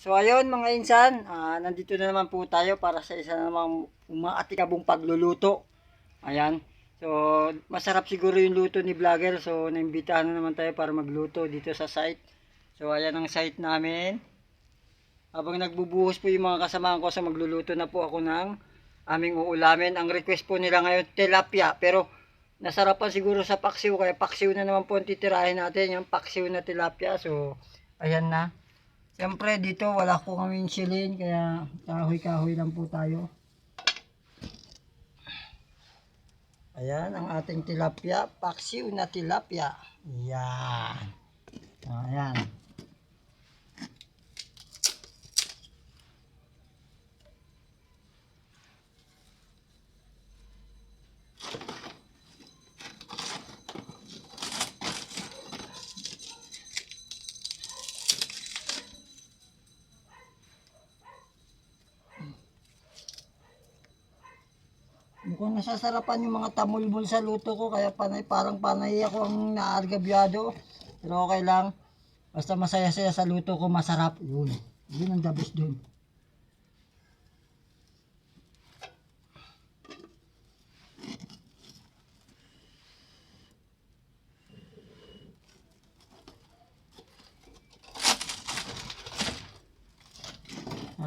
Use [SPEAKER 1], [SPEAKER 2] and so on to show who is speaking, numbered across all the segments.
[SPEAKER 1] So ayun mga insan, ah, nandito na naman po tayo para sa isa namang umaatikabong pagluluto. Ayan. So masarap siguro yung luto ni vlogger. So naimbitahan na naman tayo para magluto dito sa site. So ayan ang site namin. Habang nagbubuhos po yung mga kasamahan ko sa magluluto na po ako ng aming uulamin. Ang request po nila ngayon tilapia pero nasarapan siguro sa paksiw kaya paksiw na naman po ang titirahin natin yung paksiw na tilapia. So ayan na. Siyempre dito wala ko kaming silin kaya kahoy-kahoy lang po tayo. Ayan ang ating tilapia, paksiw na tilapia. Yan. Ayan. Mukhang nasasarapan yung mga tamulbol sa luto ko kaya panay parang panay ako ang naargabyado. Pero okay lang. Basta masaya-saya sa luto ko, masarap. Yun. Yun ang the best dun.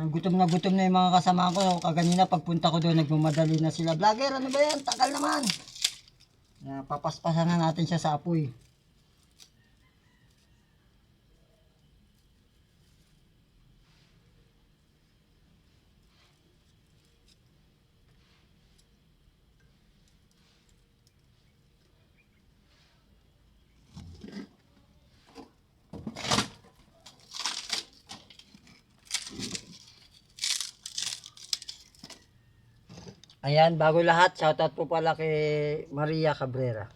[SPEAKER 1] Gutom na gutom na yung mga kasama ko. Kaganina pagpunta ko doon, nagmamadali na sila. Vlogger, ano ba yan? Takal naman. Papaspasan na natin siya sa apoy. Ayan, bago lahat, shoutout po pala kay Maria Cabrera.